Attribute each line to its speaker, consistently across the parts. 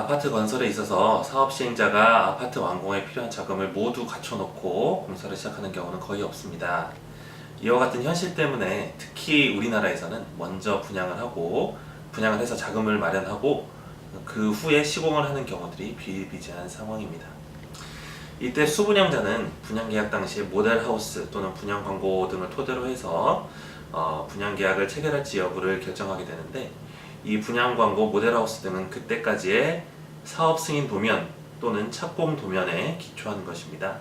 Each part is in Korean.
Speaker 1: 아파트 건설에 있어서 사업 시행자가 아파트 완공에 필요한 자금을 모두 갖춰놓고 공사를 시작하는 경우는 거의 없습니다. 이와 같은 현실 때문에 특히 우리나라에서는 먼저 분양을 하고 분양을 해서 자금을 마련하고 그 후에 시공을 하는 경우들이 비일비재한 상황입니다. 이때 수분양자는 분양 계약 당시에 모델 하우스 또는 분양 광고 등을 토대로 해서 어, 분양 계약을 체결할지 여부를 결정하게 되는데 이 분양 광고 모델 하우스 등은 그때까지의 사업 승인 도면 또는 착공 도면에 기초한 것입니다.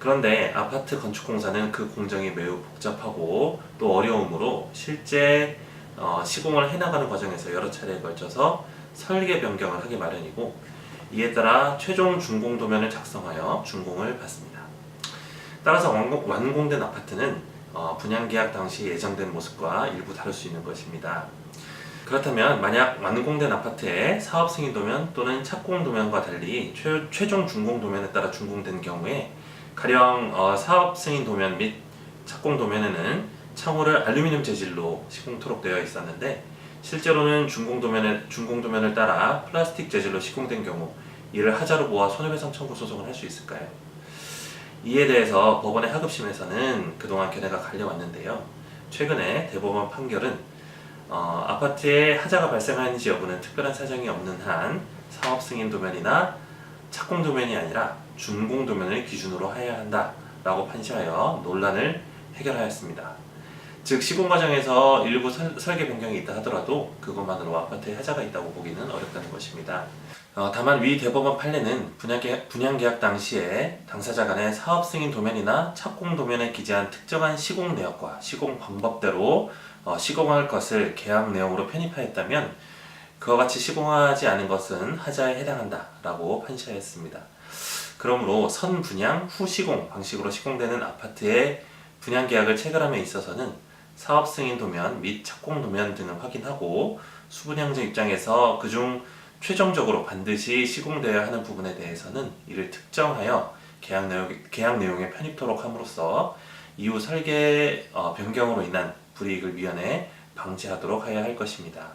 Speaker 1: 그런데 아파트 건축 공사는 그 공정이 매우 복잡하고 또 어려우므로 실제 어, 시공을 해나가는 과정에서 여러 차례에 걸쳐서 설계 변경을 하기 마련이고 이에 따라 최종 준공 도면을 작성하여 준공을 받습니다. 따라서 완공, 완공된 아파트는 어, 분양 계약 당시 예정된 모습과 일부 다를 수 있는 것입니다. 그렇다면 만약 완공된 아파트의 사업 승인 도면 또는 착공 도면과 달리 최, 최종 준공 도면에 따라 준공된 경우에 가령 어, 사업 승인 도면 및 착공 도면에는 창호를 알루미늄 재질로 시공토록 되어 있었는데 실제로는 준공 도면에 준공 도면을 따라 플라스틱 재질로 시공된 경우 이를 하자로 모아 손해배상 청구 소송을 할 수 있을까요? 이에 대해서 법원의 하급심에서는 그동안 견해가 갈려왔는데요. 최근에 대법원 판결은 어, 아파트에 하자가 발생하는지 여부는 특별한 사정이 없는 한 사업 승인 도면이나 착공 도면이 아니라 준공 도면을 기준으로 해야 한다라고 판시하여 논란을 해결하였습니다. 즉 시공 과정에서 일부 설, 설계 변경이 있다 하더라도 그것만으로 아파트에 하자가 있다고 보기는 어렵다는 것입니다. 어, 다만 위 대법원 판례는 분양 계약, 분양 계약 당시에 당사자 간의 사업 승인 도면이나 착공 도면에 기재한 특정한 시공 내역과 시공 방법대로 어, 시공할 것을 계약 내용으로 편입하였다면 그와 같이 시공하지 않은 것은 하자에 해당한다라고 판시하였습니다. 그러므로 선 분양 후 시공 방식으로 시공되는 아파트의 분양 계약을 체결함에 있어서는 사업 승인 도면 및 착공 도면 등을 확인하고 수분양자 입장에서 그중 최종적으로 반드시 시공되어야 하는 부분에 대해서는 이를 특정하여 계약 내용 내용에 편입토록 함으로써 이후 설계 어, 변경으로 인한 불이익을 미연에 방지하도록 해야 할 것입니다.